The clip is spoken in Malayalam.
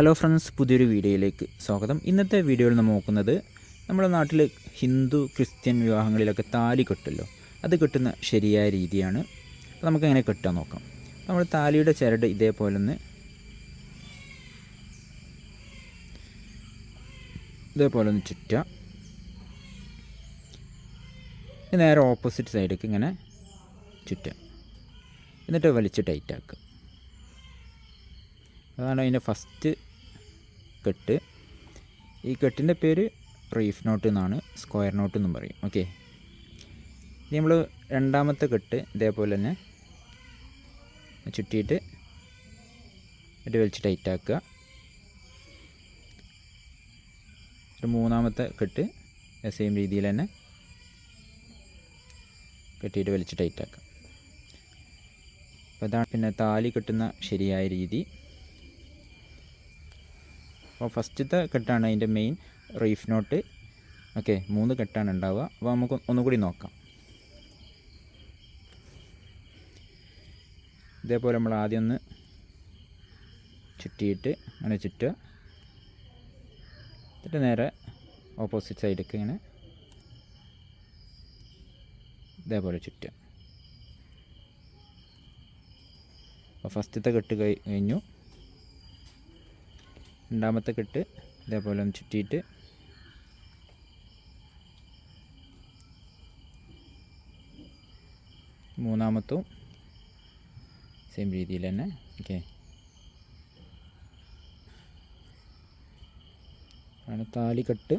ഹലോ ഫ്രണ്ട്സ് പുതിയൊരു വീഡിയോയിലേക്ക് സ്വാഗതം. ഇന്നത്തെ വീഡിയോയിൽ നമ്മൾ നോക്കുന്നത് നമ്മുടെ നാട്ടിൽ ഹിന്ദു ക്രിസ്ത്യൻ വിവാഹങ്ങളിലൊക്കെ താലി കെട്ടുമല്ലോ അത് കെട്ടുന്ന ശരിയായ രീതിയാണ്. അപ്പോൾ നമുക്ക് എങ്ങനെ കെട്ടാൻ നോക്കാം. നമ്മൾ താലിയുടെ ചരട് ഇതേപോലെ ഒന്ന് ഇതേപോലെ ഒന്ന് ചുറ്റുക നേരെ ഓപ്പോസിറ്റ് സൈഡിലേക്ക് ഇങ്ങനെ ചുറ്റുക. എന്നിട്ട് വലിച്ച് ടൈറ്റാക്കുക അതാണ് അതിന്റെ ഫസ്റ്റ് കെട്ട്. ഈ കെട്ടിന്റെ പേര് റീഫ് നോട്ട് എന്നാണ് സ്ക്വയർ നോട്ട് എന്നും പറയും. ഓക്കെ. ഇനി നമ്മൾ രണ്ടാമത്തെ കെട്ട് ഇതേപോലെ തന്നെ ചുറ്റിയിട്ട് ഇട്ട് വലിച്ച് ടൈറ്റ് ആക്കുക. ഒരു മൂന്നാമത്തെ കെട്ട് സെയിം രീതിയിൽ തന്നെ കെട്ടിയിട്ട് വലിച്ച് ടൈറ്റ് ആക്കുക. അപ്പോൾ അതാണ് പിന്നെ താലി കെട്ടുന്ന ശരിയായ രീതി. അപ്പോൾ ഫസ്റ്റത്തെ കെട്ടാണ് അതിന്റെ മെയിൻ റീഫ് നോട്ട് ഓക്കെ മൂന്ന് കെട്ടാണ് ഉണ്ടാവുക. അപ്പോൾ നമുക്ക് ഒന്നുകൂടി നോക്കാം. ഇതേപോലെ നമ്മൾ ആദ്യം ഒന്ന് ചുറ്റിയിട്ട് അങ്ങനെ ചുറ്റുക. എന്നിട്ട് നേരെ ഓപ്പോസിറ്റ് സൈഡിലേക്ക് ഇങ്ങനെ ഇതേപോലെ ചുറ്റുക. അപ്പോൾ ഫസ്റ്റത്തെ കെട്ട് കഴിഞ്ഞു. രണ്ടാമത്തെ കെട്ട് ഇതേപോലെ ഒന്ന് ചുറ്റിയിട്ട്. മൂന്നാമത്തും സെയിം രീതിയിൽ തന്നെ ഓക്കെ ആണ് താലി കെട്ട്.